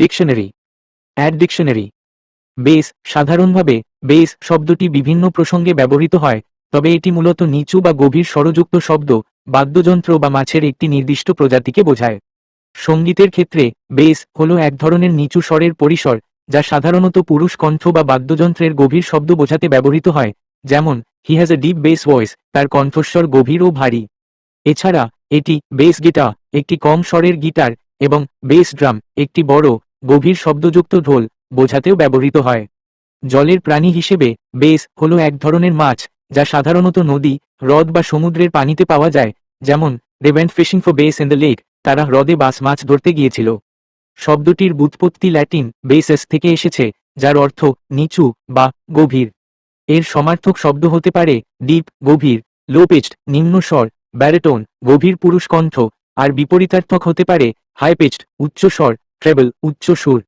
Dictionary. Add dictionary bass সাধারণভাবে bass শব্দটি বিভিন্ন প্রসঙ্গে ব্যবহৃত হয়, তবে এটি মূলত নিচু বা গভীর স্বরযুক্ত শব্দ, বাদ্যযন্ত্র বা মাছের একটি নির্দিষ্ট প্রজাতিকে বোঝায়। সঙ্গীতের ক্ষেত্রে বেস হল এক ধরনের নিচু স্বরের পরিসর, যা সাধারণত পুরুষ কণ্ঠ বা বাদ্যযন্ত্রের গভীর শব্দ বোঝাতে ব্যবহৃত হয়, যেমন he has a deep bass voice তার কণ্ঠস্বর গভীর ও ভারী। এছাড়া, এটি বেস গিটার একটি কম স্বরের গিটার, এবং বেস ড্রাম একটি বড় গভীর শব্দযুক্ত ঢোল বোঝাতেও ব্যবহৃত হয়। জলের প্রাণী হিসেবে বেস হল এক ধরনের মাছ, যা সাধারণত নদী, হ্রদ বা সমুদ্রের পানিতে পাওয়া যায়, যেমন they went fishing for bass in the lake তারা হ্রদে বাস মাছ ধরতে গিয়েছিল। শব্দটির বুৎপত্তি ল্যাটিন বেসেস থেকে এসেছে, যার অর্থ নিচু বা গভীর এর সমার্থক শব্দ হতে পারে ডিপ গভীর লো পিচড নিম্ন স্বর ব্যারেটোন গভীর পুরুষ কণ্ঠ আর বিপরীতার্থক হতে পারে হাই পিচড উচ্চ স্বর ট্রেবল উচ্চ সুর